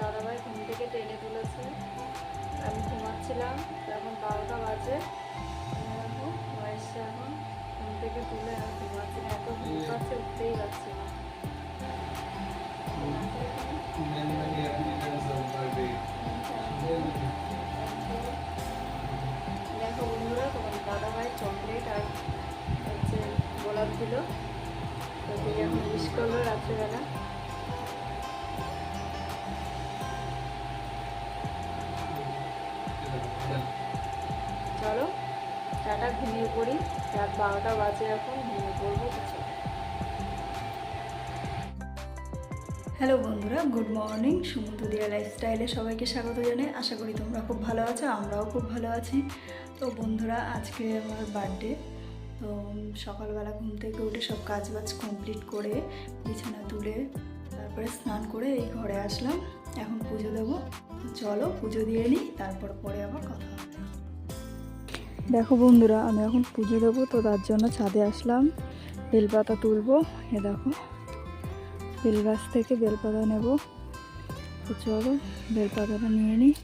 দাদাভাই ঘুম থেকে টেনে তুলেছে। আমি ঘুমাচ্ছিলাম, এখন বারোটা বাজে। এখন বয়সে এখন। ঘুম থেকে তুলে আমি ঘুমাচ্ছি না, এত ঘুম পাচ্ছে, উঠতেই পারছি না। দেখো বন্ধুরা, তোমার দাদাভাই চকলেট আর হচ্ছে গোলাপ দিল। তো এখন উইশ করল রাত্রেবেলা। পড়ি রাত বারোটা বাজে এখন, ঘুমিয়ে পড়ব হ্যালো বন্ধুরা, গুড মর্নিং। সমুদ্র দিয়া লাইফস্টাইলে সবাইকে স্বাগত জানাই। আশা করি তোমরা খুব ভালো আছো, আমরাও খুব ভালো আছি। তো বন্ধুরা, আজকে আমার বার্থডে তো সকালবেলা ঘুম থেকে উঠে সব কাজ বাজ কমপ্লিট করে বিছানা তুলে তারপরে স্নান করে এই ঘরে আসলাম। এখন পুজো দেবো। চলো পুজো দিয়ে নিই, তারপর পরে আবার কথা দেখো বন্ধুরা, আমি এখন পুজো দেবো, তো তার জন্য ছাদে আসলাম। বেলপাতা তুলবো, এ দেখো। বেল গাছ থেকে বেলপাতা নেব। তো চলো, বেলপাতাটা নিয়ে নিই।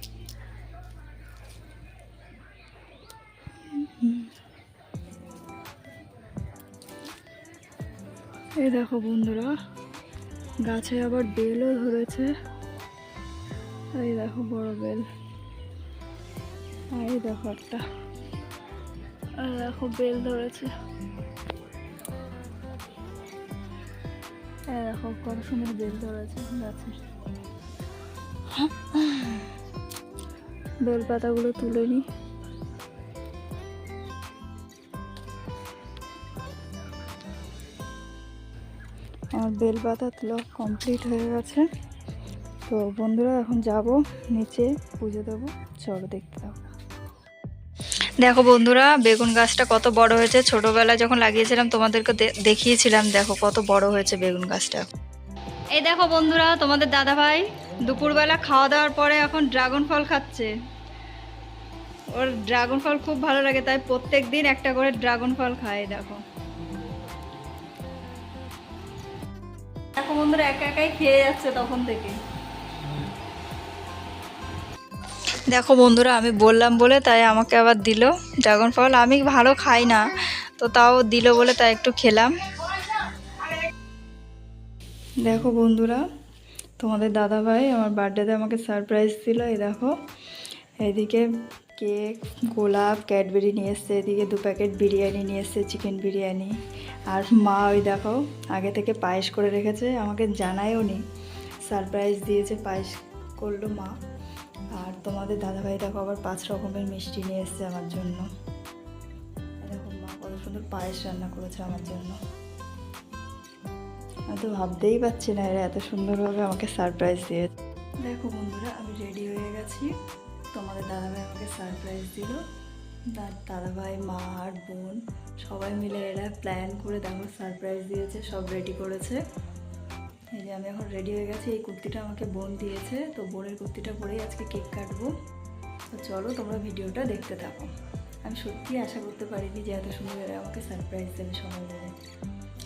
এই দেখো বন্ধুরা, গাছে আবার বেলও ধরেছে। এই দেখো বড় বেল। আর এই দেখো একটা। দেখো বেল ধরেছে। দেখো, কত সুন্দর বেল ধরেছে গাছে বেল পাতাগুলো তুলে নিই আমার বেল পাতা তোলা কমপ্লিট হয়ে গেছে। তো বন্ধুরা, এখন যাব, নিচে পুজো দেবো। চলো দেখতে থাকো। দেখো বন্ধুরা, বেগুন গাছটা কত বড় হয়েছে। ছোটবেলায় যখন লাগিয়েছিলাম, তোমাদেরকে দেখিয়েছিলাম, দেখো কত বড় হয়েছে বেগুন গাছটা। এই দেখো বন্ধুরা, তোমাদের দাদা ভাই দুপুরবেলা খাওয়া দাওয়ার পরে এখন ড্রাগন ফল খাচ্ছে। ওর ড্রাগন ফল খুব ভালো লাগে, তাই প্রত্যেক দিন একটা করে ড্রাগন ফল খায় দেখো। দেখো বন্ধুরা, একা একাই খেয়ে যাচ্ছে তখন থেকে। দেখো বন্ধুরা, আমি বললাম বলে তাই আমাকে আবার দিল। ড্রাগন ফল, আমি ভালো খাই না, তো তাও দিল বলে তাই একটু খেলাম। দেখো বন্ধুরা, তোমাদের দাদা ভাই আমার বার্থডেতে আমাকে সারপ্রাইজ দিল, এই দেখো। এদিকে কেক গোলাপ, ক্যাডবেরি নিয়ে এসছে, এদিকে দু প্যাকেট বিরিয়ানি নিয়ে এসছে চিকেন বিরিয়ানি। আর মা ওই দেখো, আগে থেকে পায়েস করে রেখেছে, আমাকে জানায়ও নি সারপ্রাইজ দিয়েছে, পায়েস করল মা। তোমাদের দাদাভাই দেখো আবার পাঁচ রকমের মিষ্টি নিয়ে এসছে আমার জন্য। দেখো মা কত সুন্দর পায়েস রান্না করেছে আমার জন্য। আমি তো ভাবতেই পারছি না এরা এত সুন্দরভাবে আমাকে সারপ্রাইজ দিয়েছে। দেখো বন্ধুরা, আমি রেডি হয়ে গেছি। তোমাদের দাদাভাই আমাকে সারপ্রাইজ দিল। দাদাভাই, মা আর বোন সবাই মিলে এরা প্ল্যান করে দেখো সারপ্রাইজ দিয়েছে, সব রেডি করেছে। এই যে আমি এখন রেডি হয়ে গেছি। এই কুর্তিটা আমাকে বোন দিয়েছে। তো বোনের কুর্তিটা পরেই আজকে কেক কাটবো। তো চলো তোমরা ভিডিওটা দেখতে থাকো। আমি সত্যি আশা করতে পারিনি যে এত সুন্দর আমাকে সারপ্রাইজ দেবে সবাই মিলে।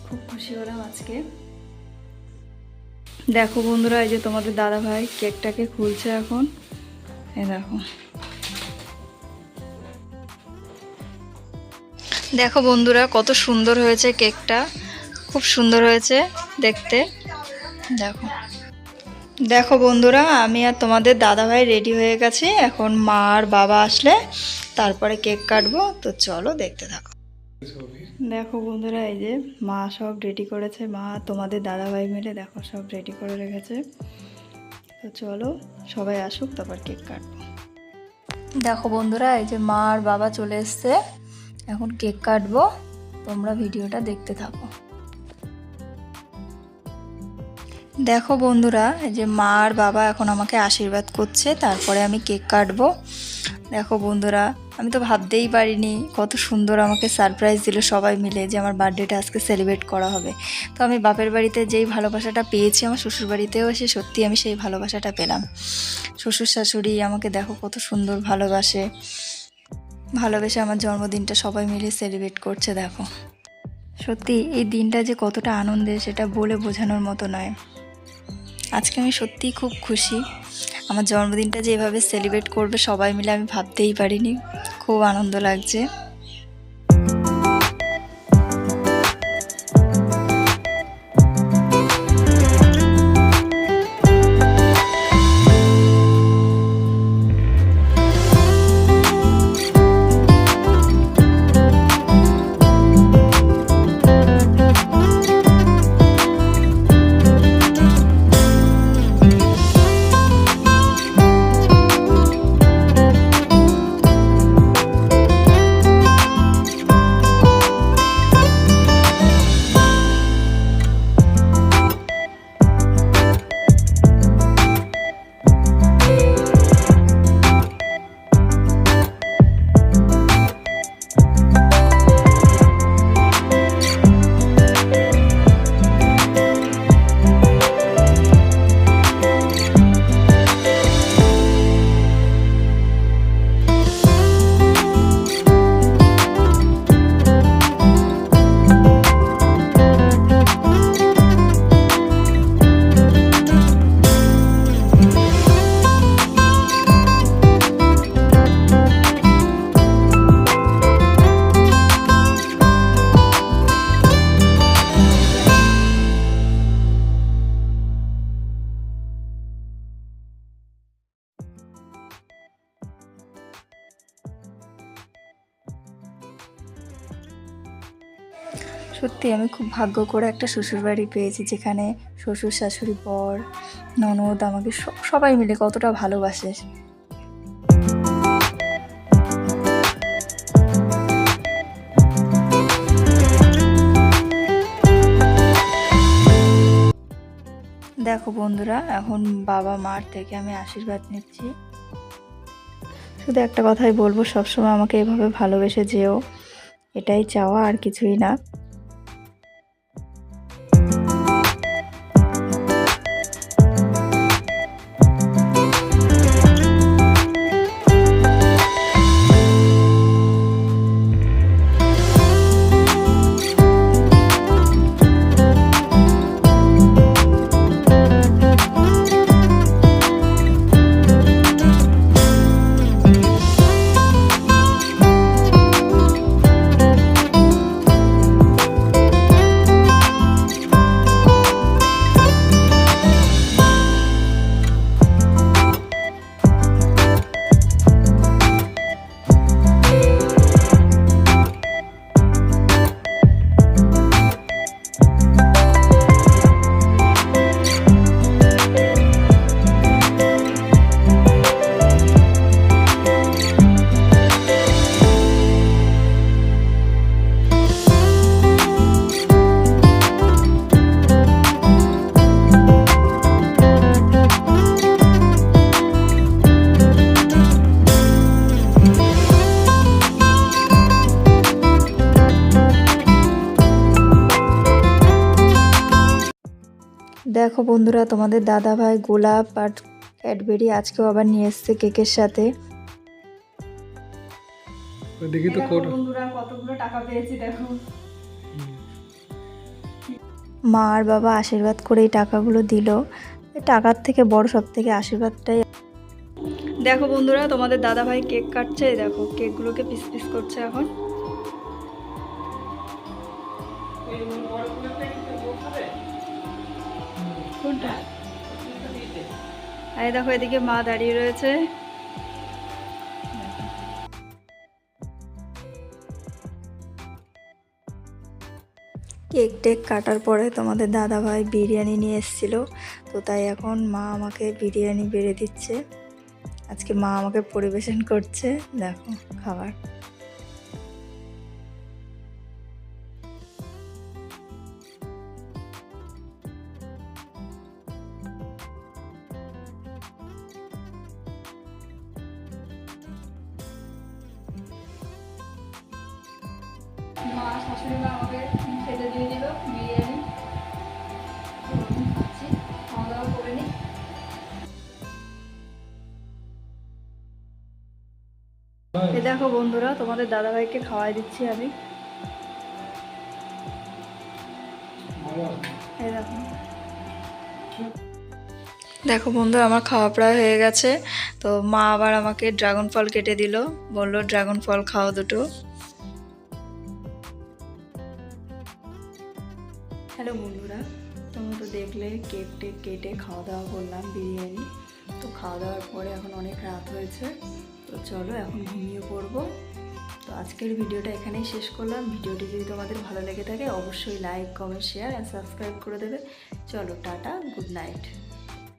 খুব খুশি হলাম আজকে। দেখো বন্ধুরা, এই যে তোমাদের দাদা ভাই কেকটাকে খুলছে এখন। এই দেখো। দেখো বন্ধুরা, কত সুন্দর হয়েছে কেকটা। খুব সুন্দর হয়েছে দেখতে। দেখো। দেখো বন্ধুরা, আমি আর তোমাদের দাদা ভাই রেডি হয়ে গেছি। এখন মা আর বাবা আসলে তারপরে কেক কাটবো। তো চলো দেখতে থাকো। দেখো বন্ধুরা, এই যে মা সব রেডি করেছে। মা, তোমাদের দাদা ভাই মিলে দেখো সব রেডি করে রেখেছে। তো চলো সবাই আসুক, তারপর কেক কাটবো। দেখো বন্ধুরা, এই যে মা আর বাবা চলে এসছে। এখন কেক কাটবো। তোমরা ভিডিওটা দেখতে থাকো। দেখো বন্ধুরা যে মা আর বাবা এখন আমাকে আশীর্বাদ করছে, তারপরে আমি কেক কাটবো। দেখো বন্ধুরা, আমি তো ভাবতেই পারিনি, কত সুন্দর আমাকে সারপ্রাইজ দিল সবাই মিলে যে আমার বার্থডেটা আজকে সেলিব্রেট করা হবে। তো আমি বাপের বাড়িতে যেই ভালোবাসাটা পেয়েছি, আমার শ্বশুর বাড়িতেও এসে সত্যি আমি সেই ভালোবাসাটা পেলাম। শ্বশুর শাশুড়ি আমাকে দেখো কত সুন্দর ভালোবাসে। ভালোবেসে আমার জন্মদিনটা সবাই মিলে সেলিব্রেট করছে, দেখো। সত্যি, এই দিনটা যে কতটা আনন্দের, সেটা বলে বোঝানোর মতো নয়। আজকে আমি সত্যিই খুব খুশি। আমার জন্মদিনটা যেভাবে সেলিব্রেট করবে সবাই মিলে আমি ভাবতেই পারিনি। খুব আনন্দ লাগছে। সত্যি আমি খুব ভাগ্য করে একটা শ্বশুরবাড়ি পেয়েছি যেখানে শ্বশুর, শাশুড়ি, বর, ননদ আমাকে সবাই মিলে কতটা ভালোবাসে। দেখো বন্ধুরা, এখন বাবা মার থেকে আমি আশীর্বাদ নিচ্ছি। শুধু একটা কথাই বলব, সবসময় আমাকে এভাবে ভালোবেসে যেও। এটাই চাওয়া, আর কিছুই না। দেখো বন্ধুরা তোমাদের দাদা ভাই গোলাপ আর ক্যাডবেরি আজকেও আবার নিয়ে এসছে কেকের সাথে। দেখি তো বন্ধুরা কতগুলো টাকা পেয়েছি দেখো। মা আর বাবা আশীর্বাদ করে এই টাকাগুলো দিল। টাকার থেকে বড় সব থেকে আশীর্বাদটাই দেখো বন্ধুরা তোমাদের দাদা ভাই কেক কাটছে দেখো কেকগুলোকে পিস পিস করছে এখন। কোনটা? এই দেখো, এদিকে মা দাঁড়িয়ে রয়েছে। কেক টেক কাটার পরে তোমাদের দাদা ভাই বিরিয়ানি নিয়ে এসেছিল, তো তাই এখন মা আমাকে বিরিয়ানি বেড়ে দিচ্ছে। আজকে মা আমাকে পরিবেশন করছে, দেখো, খাবার। মা, শাশুড়ি মা আমাকে খেতে দিয়ে দিল, বিরিয়ানি। খাচ্ছি, খাওয়া দাওয়া করে নিই দেখো বন্ধুরা, তোমাদের দাদাভাইকে খাওয়াই দিচ্ছি আমি। দেখো। বন্ধু আমার খাওয়া প্রায় হয়ে গেছে। তো মা আবার আমাকে ড্রাগন ফল কেটে দিল। বলল, ড্রাগন ফল খাও দুটো। হ্যালো বন্ধুরা, তোমরা তো দেখলে কেক টেক কেটে খাওয়া দাওয়া করলাম বিরিয়ানি। তো খাওয়া দাওয়ার পরে এখন অনেক রাত হয়েছে, তো চলো এখন ঘুমিয়ে পড়ব। তো আজকের ভিডিওটা এখানেই শেষ করলাম। ভিডিওটি যদি তোমাদের ভালো লেগে থাকে, অবশ্যই like comment share and subscribe করে দেবে। চলো টাটা গুড নাইট